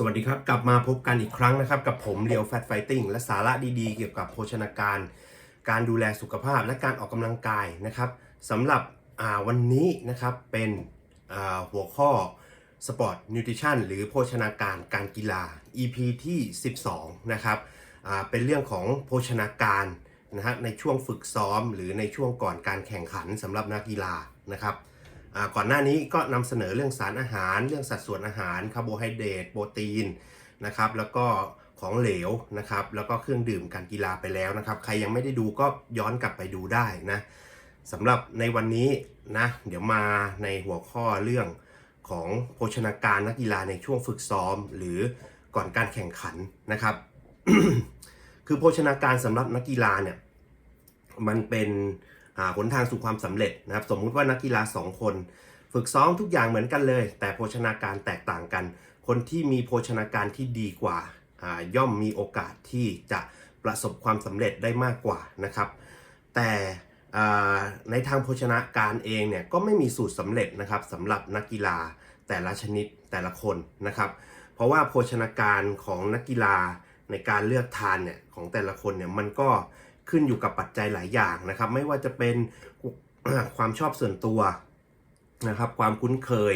สวัสดีครับ กลับมาพบกันอีกครั้งนะครับ กับผมเรียวแฟตไฟติ้งและสาระดีๆ เกี่ยวกับโภชนาการ การดูแลสุขภาพและการออกกำลังกายนะครับสำหรับวันนี้นะครับเป็นหัวข้อ Sport Nutrition หรือโภชนาการการกีฬา EP ที่ 12 นะครับเป็นเรื่องของโภชนาการนะฮะในช่วงฝึกซ้อม หรือในช่วงก่อนการแข่งขันสำหรับนักกีฬานะครับ ก่อนหน้านี้ก็นำเสนอเรื่องสารอาหาร เรื่องสัดส่วนอาหารคาร์โบไฮเดรตโปรตีนนะครับแล้วก็ของเหลวนะครับแล้วก็เครื่องดื่มการกีฬาไปแล้วนะครับ ใครยังไม่ได้ดูก็ย้อนกลับไปดูได้นะสำหรับในวันนี้นะเดี๋ยวมาในหัวข้อเรื่องของโภชนาการนักกีฬาในช่วงฝึกซ้อม หรือก่อนการแข่งขันนะครับ คือโภชนาการสำหรับนักกีฬาเนี่ยมันเป็น อ่าหนทางสู่ความสำเร็จนะครับ สมมุติว่านักกีฬา 2 คน ฝึกซ้อมทุกอย่างเหมือนกันเลย แต่โภชนาการแตกต่างกัน คนที่มีโภชนาการที่ดีกว่าย่อมมีโอกาสที่จะประสบความสำเร็จได้มากกว่านะครับ แต่ในทางโภชนาการเองเนี่ยก็ไม่มีสูตรสำเร็จนะครับสำหรับนักกีฬาแต่ละชนิดแต่ละคนนะครับ เพราะว่าโภชนาการของนักกีฬาในการเลือกทานเนี่ยของแต่ละคนเนี่ยมันก็ ขึ้นอยู่กับปัจจัยหลายอย่างนะครับ ไม่ว่าจะเป็นความชอบส่วนตัวนะครับ ความคุ้นเคย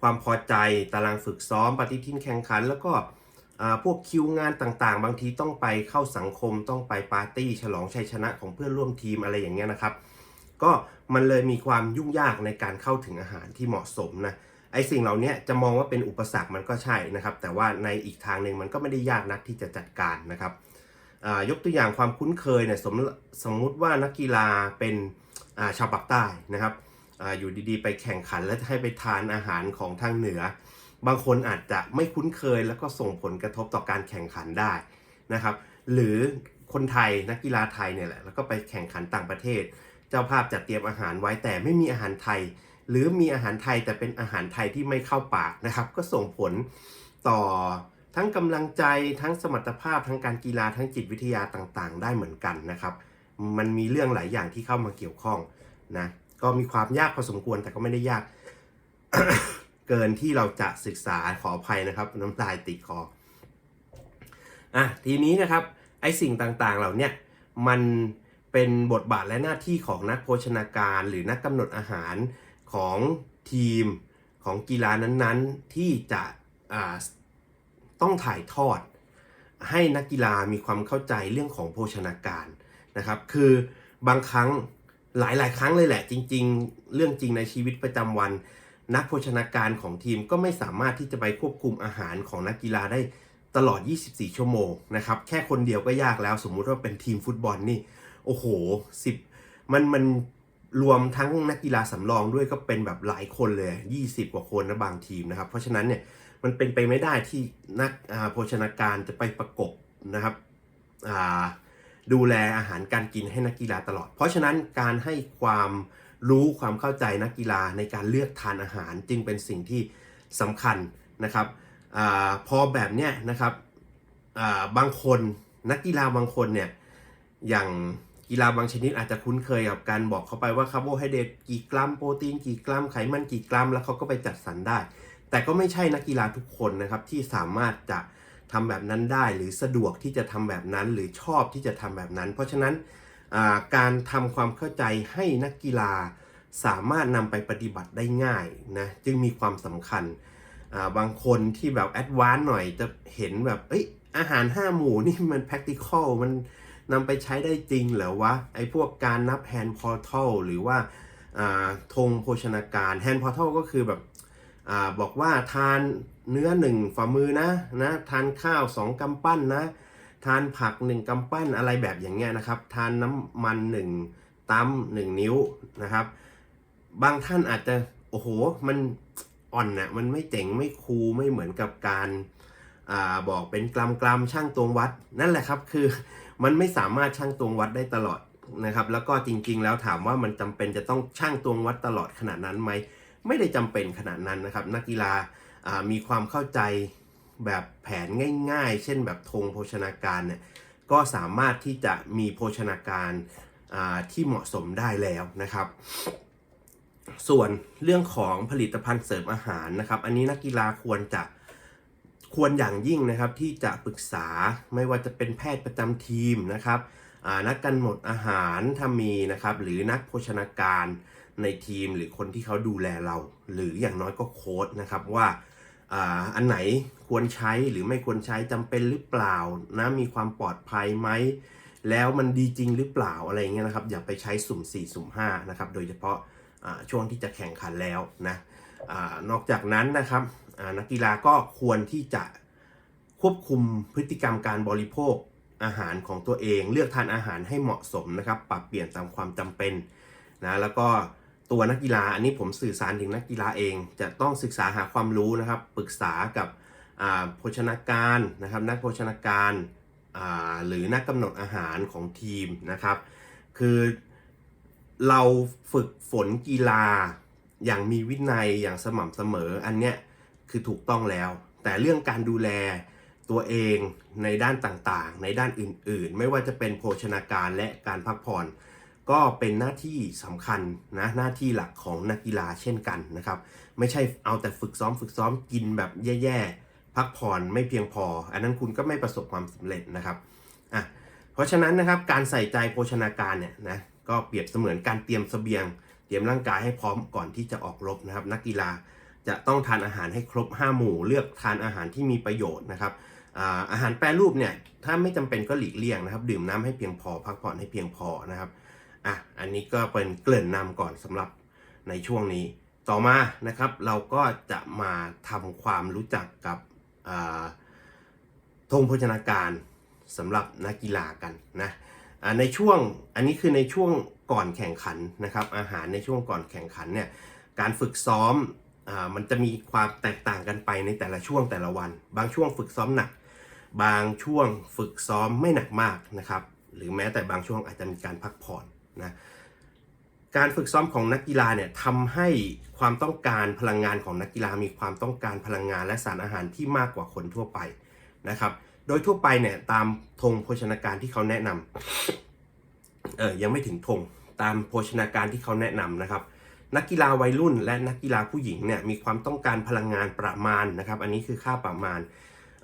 ความพอใจตารางฝึกซ้อม ปฏิทินแข่งขัน แล้วก็พวกคิวงานต่างๆ บางทีต้องไปเข้าสังคมต้องไปปาร์ตี้ ฉลองชัยชนะของเพื่อนร่วมทีมอะไรอย่างเงี้ยนะครับ ก็มันเลยมีความยุ่งยากในการเข้าถึงอาหารที่เหมาะสมนะไอสิ่งเหล่านี้จะมองว่าเป็นอุปสรรคมันก็ใช่นะครับ แต่ว่าในอีกทางหนึ่งมันก็ไม่ได้ยากนักที่จะจัดการนะครับ ยกตัวอย่างความคุ้นเคยเนี่ยสมสมมุติว่านักกีฬาเป็นาชาวปากใต้นะครับออยู่ดีๆ ไปแข่งขันแล้วให้ไปทานอาหารของทางเหนือ บางคนอาจจะไม่คุ้นเคยแล้วก็ส่งผลกระทบต่อการแข่งขันได้นะครับ หรือคนไทยนักกีฬาไทยเนี่ยแหละแล้วก็ไปแข่งขันต่างประเทศ เจ้าภาพจัดเตรียมอาหารไว้แต่ไม่มีอาหารไทย หรือมีอาหารไทยแต่เป็นอาหารไทยที่ไม่เข้าปากนะครับ ก็ส่งผลต่อ ทั้งกำลังใจทั้งสมรรถภาพทั้งการกีฬาทั้งจิตวิทยาต่างๆ ได้เหมือนกันนะครับ มันมีเรื่องหลายอย่างที่เข้ามาเกี่ยวข้องนะก็มีความยากพอสมควรแต่ก็ไม่ได้ยาก เกินที่เราจะศึกษาขออภัยนะครับ น้ำลายติดคออะทีนี้นะครับไอสิ่งต่างๆเหล่านี้มันเป็นบทบาทและหน้าที่ของนักโภชนาการ หรือนักกำหนดอาหารของทีมของกีฬานั้นๆ ที่จะอ่า ต้องถ่ายทอด ให้นักกีฬามีความเข้าใจเรื่องของโภชนาการนะครับ คือบางครั้งหลาย ๆ ครั้งเลยแหละ จริง ๆ เรื่องจริงในชีวิตประจำวัน นักโภชนาการของทีมก็ไม่สามารถที่จะไปควบคุมอาหารของนักกีฬาได้ตลอด 24 ชั่วโมงนะครับ แค่คนเดียวก็ยากแล้ว สมมุติว่าเป็นทีมฟุตบอลนี่ โอ้โห10มันมันรวมทั้งนักกีฬาสำรองด้วยก็เป็นแบบหลายคนเลย 20 กว่าคนนะบางทีมนะครับ เพราะฉะนั้นเนี่ย มันเป็นไปไม่ได้ที่นักโภชนาการจะไปประกบนะครับดูแลอาหารการกินให้นักกีฬาตลอด เพราะฉะนั้นการให้ความรู้ความเข้าใจนักกีฬาในการเลือกทานอาหารจึงเป็นสิ่งที่สำคัญนะครับอพอแบบเนี้ยนะครับบางคนนักกีฬาบางคนเนี่ยอย่างกีฬาบางชนิดอาจจะคุ้นเคยกับการบอกเขาไปว่าคาร์โบไฮเดรตกี่กรัมโปรตีนกี่กรัมไขมันกี่กรัม แล้วเขาก็ไปจัดสรรได้ แต่ก็ไม่ใช่นักกีฬาทุกคนนะครับที่สามารถจะทำแบบนั้นได้ หรือสะดวกที่จะทำแบบนั้น หรือชอบที่จะทำแบบนั้น เพราะฉะนั้นการทำความเข้าใจให้นักกีฬาสามารถนำไปปฏิบัติได้ง่ายนะจึงมีความสำคัญาบางคนที่แบบแอดวานซ์หน่อยจะเห็นแบบเอ้ยอาหาร 5 หมู่นี่มัน practical มันนำไปใช้ได้จริงเหรอวะไอ้พวกการนับ hand portal หรือว่าอ่าธงโภชนาการ hand portal ก็คือแบบ อบอกว่าทานเนื้อหนึ่งฝ่ามือนะนะทานข้าวสองกำปั้นนะทานผักหนึ่งกำปั้นอะไรแบบอย่างเงี้ยนะครับ ทานน้ำมันหนึ่งตั้มหนึ่งนิ้วนะครับ บางท่านอาจจะโอ้โหมันอ่อนนะมันไม่เจ๋งไม่คูลไม่เหมือนกับการอาบอกเป็นกรัมกรัมช่างตวงวัด นั่นแหละครับคือมันไม่สามารถช่างตวงวัดได้ตลอดนะครับ แล้วก็จริงๆ แล้วถามว่ามันจำเป็นจะต้องช่างตวงวัดตลอดขนาดนั้นไหม ไม่ได้จำเป็นขนาดนั้นนะครับ นักกีฬามีความเข้าใจแบบแผนง่าย ๆ เช่นแบบธงโภชนาการเนี่ยก็สามารถที่จะมีโภชนาการาที่เหมาะสมได้แล้วนะครับ ส่วนเรื่องของผลิตภัณฑ์เสริมอาหารนะครับ อันนี้นักกีฬาควรจะควรอย่างยิ่งนะครับที่จะปรึกษาไม่ว่าจะเป็นแพทย์ประจำทีมนะครับนักกันหมดอาหารถ้ามีนะครับหรือนักโภชนาการ ในทีมหรือคนที่เขาดูแลเรา หรืออย่างน้อยก็โค้ดนะครับว่าอ่าอันไหนควรใช้หรือไม่ควรใช้จำเป็นหรือเปล่านะมีความปลอดภัยไหมแล้วมันดีจริงหรือเปล่าอะไรเงี้ยนะครับ อย่าไปใช้สุ่ม 4 สุ่ม5นะครับโดยเฉพาะอ่าช่วงที่จะแข่งขันแล้วนะอานอกจากนั้นนะครับนักกีฬาก็ควรที่จะควบคุมพฤติกรรมการบริโภคอาหารของตัวเอง เลือกทานอาหารให้เหมาะสมนะครับ ปรับเปลี่ยนตามความจำเป็นนะแล้วก็ ตัวนักกีฬา อันนี้ผมสื่อสารถึงนักกีฬาเอง จะต้องศึกษาหาความรู้นะครับ ปรึกษากับโภชนาการนะครับ นักโภชนาการหรือนักกำหนดอาหารของทีมนะครับ คือเราฝึกฝนกีฬาอย่างมีวินัยอย่างสม่ำเสมออันเนี้ยคือถูกต้องแล้ว แต่เรื่องการดูแลตัวเองในด้านต่างๆ ในด้านอื่นๆ ไม่ว่าจะเป็นโภชนาการและการพักผ่อน ก็เป็นหน้าที่สำคัญนะหน้าที่หลักของนักกีฬาเช่นกันนะครับ ไม่ใช่เอาแต่ฝึกซ้อมฝึกซ้อมกินแบบแย่ๆ พักผ่อนไม่เพียงพอ อันนั้นคุณก็ไม่ประสบความสำเร็จนะครับอะเพราะฉะนั้นนะครับการใส่ใจโภชนาการเนี่ยนะก็เปรียบเสมือนการเตรียมเสบียง เตรียมร่างกายให้พร้อมก่อนที่จะออกรบนะครับ นักกีฬาจะต้องทานอาหารให้ครบ 5 หมู่ เลือกทานอาหารที่มีประโยชน์นะครับอาอาหารแปรรูปเนี่ยถ้าไม่จำเป็นก็หลีกเลี่ยงนะครับ ดื่มน้ำให้เพียงพอ พักผ่อนให้เพียงพอนะครับ อะอันนี้ก็เป็นเกริ่นนำก่อนสำหรับในช่วงนี้ ต่อมานะครับเราก็จะมาทำความรู้จักกับธงโภชนาการสำหรับนักกีฬากันนะในช่วงอันนี้คือในช่วงก่อนแข่งขันนะครับ อาหารในช่วงก่อนแข่งขันเนี่ยการฝึกซ้อมอมันจะมีความแตกต่างกันไปในแต่ละช่วงแต่ละวัน บางช่วงฝึกซ้อมหนัก บางช่วงฝึกซ้อมไม่หนักมากนะครับ หรือแม้แต่บางช่วงอาจจะมีการพักผ่อน นะการฝึกซ้อมของนักกีฬาเนี่ยทำให้ความต้องการพลังงานของนักกีฬามีความต้องการพลังงานและสารอาหารที่มากกว่าคนทั่วไปนะครับ โดยทั่วไปเนี่ยตามธงโภชนาการที่เขาแนะนำเออยังไม่ถึงธงตามโภชนาการที่เขาแนะนำนะครับ นักกีฬาวัยรุ่นและนักกีฬาผู้หญิงเนี่ยมีความต้องการพลังงานประมาณนะครับ อันนี้คือค่าประมาณ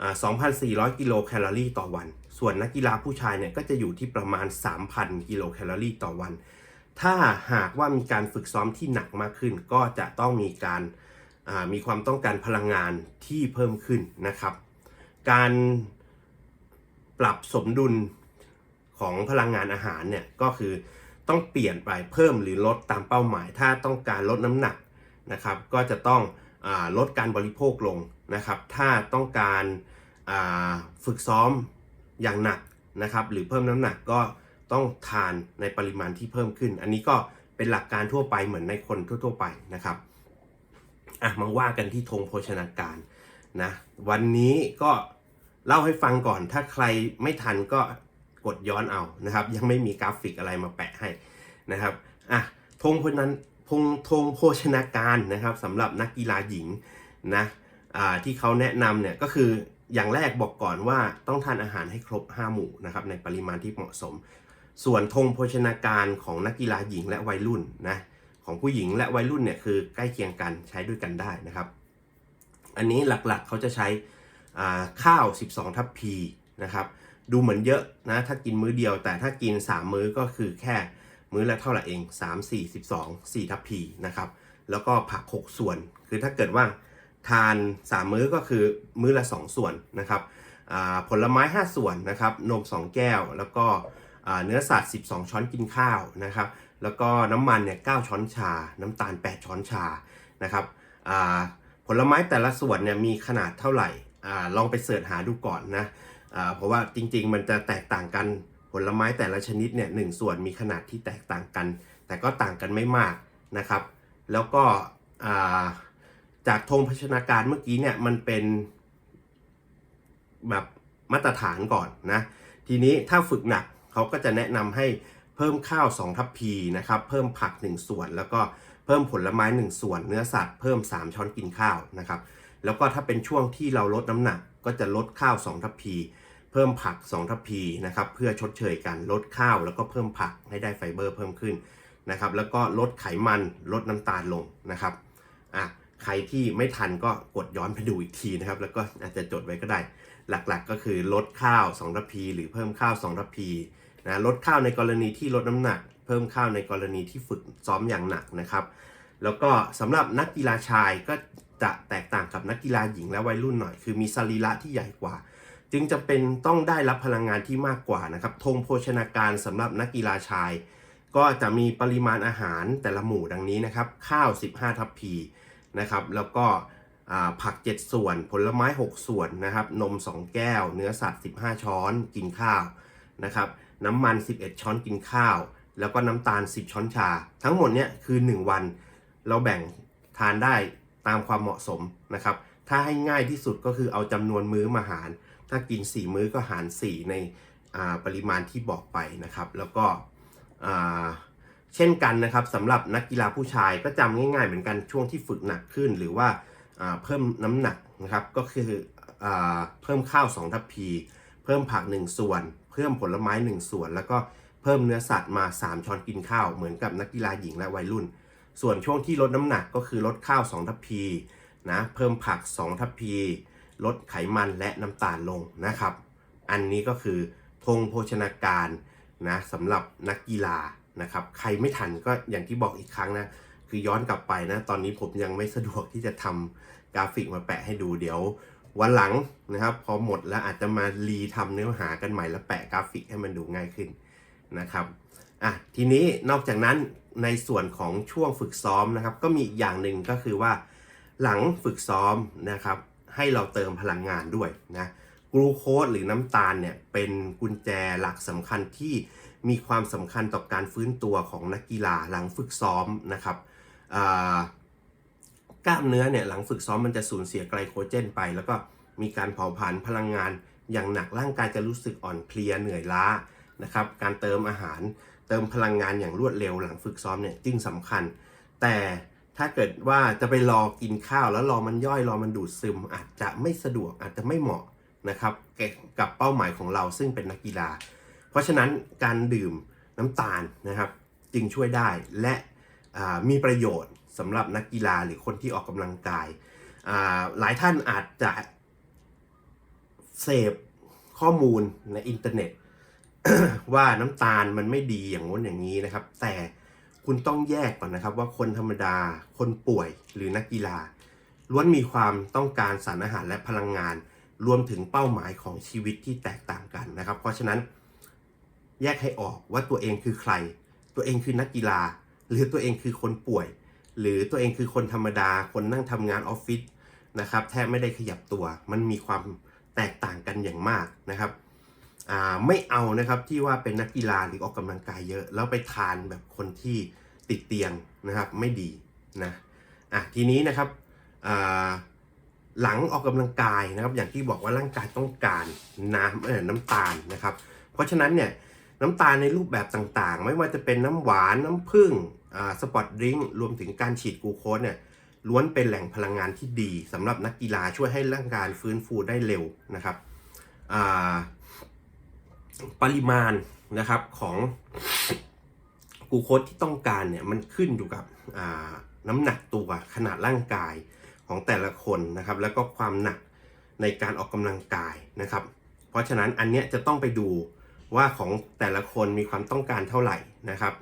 อ่า2,400 กิโลแคลอรี่ต่อวัน ส่วนนักกีฬาผู้ชายเนี่ยก็จะอยู่ที่ประมาณ 3,000 กิโลแคลอรี่ต่อวัน ถ้าหากว่ามีการฝึกซ้อมที่หนักมากขึ้น ก็จะต้องมีการามีความต้องการพลังงานที่เพิ่มขึ้นนะครับ การปรับสมดุลของพลังงานอาหารเนี่ยก็คือต้องเปลี่ยนไปเพิ่มหรือลดตามเป้าหมาย ถ้าต้องการลดน้ำหนักนะครับ ก็จะต้องอลดการบริโภคลงนะครับ ถ้าต้องการาฝึกซ้อม อย่างหนักนะครับ หรือเพิ่มน้ำหนักก็ต้องทานในปริมาณที่เพิ่มขึ้น อันนี้ก็เป็นหลักการทั่วไปเหมือนในคนทั่ว ๆ ไปนะครับอะมาว่ากันที่ธงโภชนาการนะวันนี้ก็เล่าให้ฟังก่อน ถ้าใครไม่ทันก็กดย้อนเอานะครับ ยังไม่มีกราฟิกอะไรมาแปะให้นะครับอะธงโภชนธงธงโภชนาการนะครับสำหรับนักกีฬาหญิงนะอ่าที่เขาแนะนำเนี่ยก็คือ อย่างแรกบอกก่อนว่าต้องทานอาหารให้ครบ 5 หมู่นะครับในปริมาณที่เหมาะสม ส่วนธงโภชนาการของนักกีฬาหญิงและวัยรุ่นนะของผู้หญิงและวัยรุ่นเนี่ยคือใกล้เคียงกันใช้ด้วยกันได้นะครับ อันนี้หลักๆเขาจะใช้ข้าว 12 ทัพพีนะครับดูเหมือนเยอะนะถ้ากินมื้อเดียว แต่ถ้ากิน 3 มื้อก็คือแค่มื้อละเท่าไหร่เอง 3 4 12 4 ทัพพีนะครับแล้วก็ผัก 6 ส่วน คือถ้าเกิดว่า ทาน 3 มื้อก็คือมื้อละ 2 ส่วนนะครับผลไม้ 5 ส่วนนะครับนม 2 แก้ว แล้วก็เนื้อสัตว์ 12 ช้อนกินข้าวนะครับแล้วก็น้ำมันเนี่ย9ช้อนชา น้ำตาล 8 ช้อนชานะครับผลไม้แต่ละส่วนเนี่ยมีขนาดเท่าไหร่อลองไปเสิร์ชหาดูก่อนนะเพราะว่าจริงๆ มันจะแตกต่างกันผลไม้แต่ละชนิดเนี่ยหนึ่งส่วนมีขนาดที่แตกต่างกัน แต่ก็ต่างกันไม่มากนะครับ แล้วก็ จากธงพัชนาการเมื่อกี้เนี่ยมันเป็นแบบมาตรฐานก่อนนะ ทีนี้ถ้าฝึกหนักเขาก็จะแนะนำให้เพิ่มข้าว 2 ทัพพีนะครับ เพิ่มผัก 1 ส่วน แล้วก็เพิ่มผลไม้ 1 ส่วน เนื้อสัตว์เพิ่ม 3 ช้อนกินข้าวนะครับ แล้วก็ถ้าเป็นช่วงที่เราลดน้ำหนักก็จะลดข้าว 2 ทัพพี เพิ่มผัก 2 ทัพพีนะครับ เพื่อชดเชยกันลดข้าวแล้วก็เพิ่มผักให้ได้ไฟเบอร์เพิ่มขึ้นนะครับ แล้วก็ลดไขมันลดน้ำตาลลงนะครับอะ ใครที่ไม่ทันก็กดย้อนไปดูอีกทีนะครับ แล้วก็อาจจะจดไว้ก็ได้ หลักๆก็คือลดข้าว2ทัพพีหรือเพิ่มข้าว2ทัพพีนะลดข้าวในกรณีที่ลดน้ำหนัก เพิ่มข้าวในกรณีที่ฝึกซ้อมอย่างหนักนะครับ แล้วก็สำหรับนักกีฬาชายก็จะแตกต่างกับนักกีฬาหญิงและวัยรุ่นหน่อย คือมีสรีระที่ใหญ่กว่า จึงจำเป็นต้องได้รับพลังงานที่มากกว่านะครับธงโภชนาการสำหรับนักกีฬาชาย ก็จะมีปริมาณอาหารแต่ละหมู่ดังนี้นะครับ ข้าว 15 ทัพพี นะครับ แล้วก็ผัก 7 ส่วน ผลไม้ 6 ส่วนนะครับ นม 2 แก้ว เนื้อสัตว์ 15 ช้อนกินข้าวนะครับ น้ำมัน 11 ช้อนกินข้าว แล้วก็น้ำตาล 10 ช้อนชา ทั้งหมดเนี้ยคือ 1 วัน เราแบ่งทานได้ตามความเหมาะสมนะครับ ถ้าให้ง่ายที่สุดก็คือเอาจำนวนมื้อมาหาร ถ้ากิน 4 มื้อก็หาร 4 ในปริมาณที่บอกไปนะครับ แล้วก็ เช่นกันนะครับสำหรับนักกีฬาผู้ชายก็จำง่ายๆ เหมือนกันช่วงที่ฝึกหนักขึ้น หรือว่าเพิ่มน้ำหนักนะครับก็คืออเพิ่มข้าว 2 ทัพพี เพิ่มผัก 1 ส่วน เพิ่มผลไม้ 1 ส่วน แล้วก็เพิ่มเนื้อสัตว์มา 3 ช้อนกินข้าวเหมือนกับนักกีฬาหญิงและวัยรุ่น ส่วนช่วงที่ลดน้ำหนักก็คือลดข้าว 2 ทัพพีนะเพิ่มผัก 2 ทัพพี ลดไขมันและน้ำตาลลงนะครับ อันนี้ก็คือธงโภชนาการนะสำหรับนักกีฬา นะครับ ใครไม่ทันก็อย่างที่บอกอีกครั้งนะ คือย้อนกลับไปนะ ตอนนี้ผมยังไม่สะดวกที่จะทำกราฟิกมาแปะให้ดูเดี๋ยววันหลังนะครับ พอหมดแล้วอาจจะมารีทำเนื้อหากันใหม่แล้วแปะกราฟิกให้มันดูง่ายขึ้นนะครับอะทีนี้นอกจากนั้นในส่วนของช่วงฝึกซ้อมนะครับ ก็มีอีกอย่างหนึ่งก็คือว่า หลังฝึกซ้อมนะครับ ให้เราเติมพลังงานด้วยนะกลูโคสหรือน้ำตาลเนี่ยเป็นกุญแจหลักสำคัญที่ มีความสำคัญต่อการฟื้นตัวของนักกีฬาหลังฝึกซ้อมนะครับกล้ามเนื้อเนี่ยหลังฝึกซ้อมมันจะสูญเสียไกลโคเจนไป แล้วก็มีการเผาผลาญพลังงานอย่างหนักร่างกายจะรู้สึกอ่อนเพลียเหนื่อยล้านะครับการเติมอาหารเติมพลังงานอย่างรวดเร็วหลังฝึกซ้อมเนี่ยจึงสำคัญ แต่ถ้าเกิดว่าจะไปรอกินข้าวแล้วรอมันย่อยรอมันดูดซึม อาจจะไม่สะดวกอาจจะไม่เหมาะนะครับกับเป้าหมายของเราซึ่งเป็นนักกีฬา ราะฉะนั้นการดื่มน้ำตาลนะครับจึงช่วยได้และมีประโยชน์สำหรับนักกีฬาหรือคนที่ออกกำลังกาย หลายท่านอาจจะเสพข้อมูลในอินเทอร์เน็ต ว่าน้ำตาลมันไม่ดีอย่างง้นอย่างนี้นะครับ แต่คุณต้องแยกก่อนนะครับ ว่าคนธรรมดาคนป่วยหรือนักกีฬา ล้วนมีความต้องการสารอาหารและพลังงาน รวมถึงเป้าหมายของชีวิตที่แตกต่างกันนะครับ เพราะฉะนั้น แยกให้ออกว่าตัวเองคือใคร ตัวเองคือนักกีฬา หรือตัวเองคือคนป่วย หรือตัวเองคือคนธรรมดา คนนั่งทำงานออฟฟิศนะครับแทบไม่ได้ขยับตัว มันมีความแตกต่างกันอย่างมากนะครับไม่เอานะครับที่ว่าเป็นนักกีฬาหรือออกกำลังกายเยอะ แล้วไปทานแบบคนที่ติดเตียงนะครับไม่ดีนะอะทีนี้นะครับหลังออกกำลังกายนะครับ อย่างที่บอกว่าร่างกายต้องการน้ำเออน้ำตาลนะครับ เพราะฉะนั้นเนี่ย น้ำตาลในรูปแบบต่างๆ ไม่ว่าจะเป็นน้ำหวานน้ำผึ้งสปอตดริงรวมถึงการฉีดกูโคสเนี่ยล้วนเป็นแหล่งพลังงานที่ดีสำหรับนักกีฬาช่วยให้ร่างกายฟื้นฟูได้เร็วนะครับปริมาณนะครับของกูโคสที่ต้องการเนี่ยมันขึ้นอยู่กับน้ำหนักตัวขนาดร่างกายของแต่ละคนนะครับ แล้วก็ความหนักในการออกกำลังกายนะครับ เพราะฉะนั้นอันเนี้ยจะต้องไปดู ว่าของแต่ละคนมีความต้องการเท่าไหร่นะครับ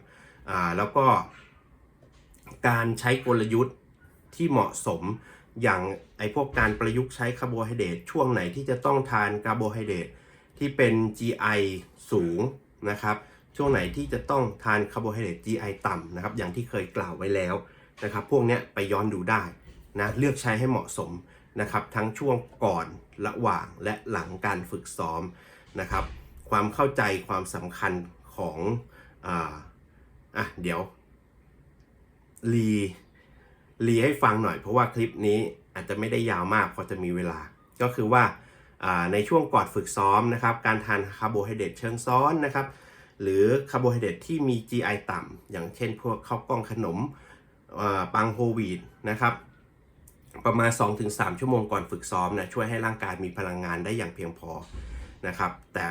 แล้วก็การใช้กลยุทธ์ที่เหมาะสมอย่างไอพวกการประยุกต์ใช้คาร์โบไฮเดรตช่วงไหนที่จะต้องทานคาร์โบไฮเดรตที่เป็น GI สูงนะครับช่วงไหนที่จะต้องทานคาร์โบไฮเดรต GI ต่ำนะครับอย่างที่เคยกล่าวไว้แล้วนะครับพวกนี้ไปย้อนดูได้นะเลือกใช้ให้เหมาะสมนะครับทั้งช่วงก่อนระหว่างและหลังการฝึกซ้อมนะครับ ความเข้าใจความสำคัญของอ่าอะเดี๋ยวรีรีให้ฟังหน่อย เพราะว่าคลิปนี้อาจจะไม่ได้ยาวมากพอจะมีเวลา ก็คือว่าในช่วงก่อนฝึกซ้อมนะครับ การทานคาร์โบไฮเดรตเชิงซ้อนนะครับ หรือคาร์โบไฮเดรตที่มี GI ต่ำอย่างเช่นพวกข้าวกล้องขนมปังโฮลวีตนะครับ ประมาณ 2-3 ชั่วโมงก่อนฝึกซ้อมนะช่วยให้ร่างกายมีพลังงานได้อย่างเพียงพอนะครับ แต่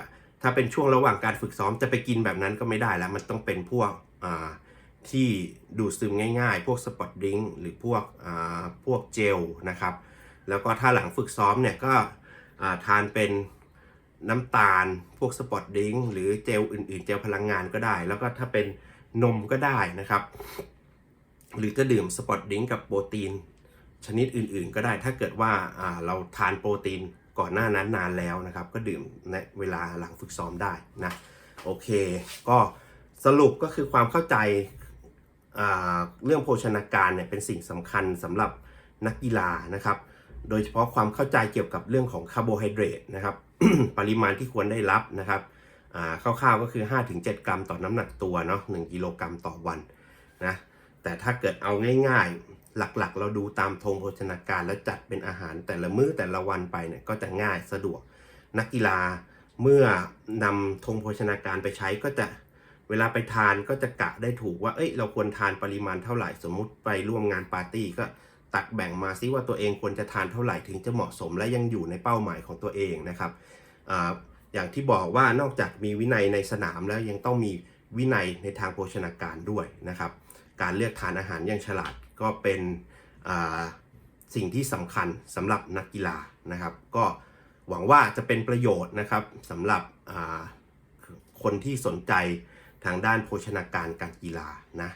ถ้าเป็นช่วงระหว่างการฝึกซ้อมจะไปกินแบบนั้นก็ไม่ได้แล้ว มันต้องเป็นพวกที่ดูดซึมง่ายๆ พวกสปอตดริงหรือพวกพวกเจลนะครับ แล้วก็ถ้าหลังฝึกซ้อมเนี่ยก็ทานเป็นน้ำตาล พวกสปอตดริงหรือเจลอื่นๆ เจลพลังงานก็ได้ แล้วก็ถ้าเป็นนมก็ได้นะครับ หรือจะดื่มสปอตดริงกับโปรตีนชนิดอื่นๆ ก็ได้ ถ้าเกิดว่าเราทานโปรตีน ก่อนหน้านั้นนานแล้วนะครับ ก็ดื่มในเวลาหลังฝึกซ้อมได้นะโอเค ก็สรุปก็คือความเข้าใจเรื่องโภชนาการเนี่ยเป็นสิ่งสำคัญสำหรับนักกีฬานะครับ โดยเฉพาะความเข้าใจเกี่ยวกับเรื่องของคาร์โบไฮเดรตนะครับปริมาณที่ควรได้รับนะครับอ่าคร่าวๆก็คือ 5-7 กรัมต่อน้ำหนักตัวเนาะ1กิโลกรัมต่อวันนะแต่ถ้าเกิดเอาง่ายๆ หลักๆ เราดูตามธงโภชนาการแล้วจัดเป็นอาหารแต่ละมื้อแต่ละวันไปเนี่ยก็จะง่ายสะดวกนักกีฬาเมื่อนำธงโภชนาการไปใช้ก็จะเวลาไปทานก็จะกะได้ถูกว่า เอ้ย เราควรทานปริมาณเท่าไหร่ สมมุติไปร่วมงานปาร์ตี้ก็ตักแบ่งมาซิว่าตัวเองควรจะทานเท่าไหร่ถึงจะเหมาะสมและยังอยู่ในเป้าหมายของตัวเองนะครับออย่างที่บอกว่านอกจากมีวินัยในสนามแล้วยังต้องมีวินัยในทางโภชนาการด้วยนะครับ การเลือกทานอาหารอย่างฉลาด ก็เป็นสิ่งที่สำคัญสำหรับนักกีฬานะครับ ก็หวังว่าจะเป็นประโยชน์นะครับสำหรับคนที่สนใจทางด้านโภชนาการการกีฬานะ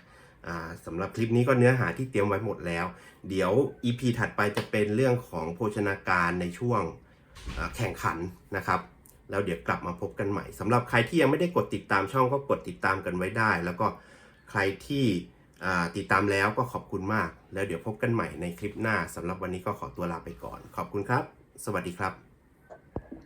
สำหรับคลิปนี้ก็เนื้อหาที่เตรียมไว้หมดแล้ว เดี๋ยว EP ถัดไปจะเป็นเรื่องของโภชนาการในช่วงแข่งขันนะครับแล้วเดี๋ยวกลับมาพบกันใหม่สำหรับใครที่ยังไม่ได้กดติดตามช่องก็กดติดตามกันไว้ได้ แล้วก็ใครที่ ติดตามแล้วก็ขอบคุณมาก แล้วเดี๋ยวพบกันใหม่ในคลิปหน้าสำหรับวันนี้ก็ขอตัวลาไปก่อน ขอบคุณครับ สวัสดีครับ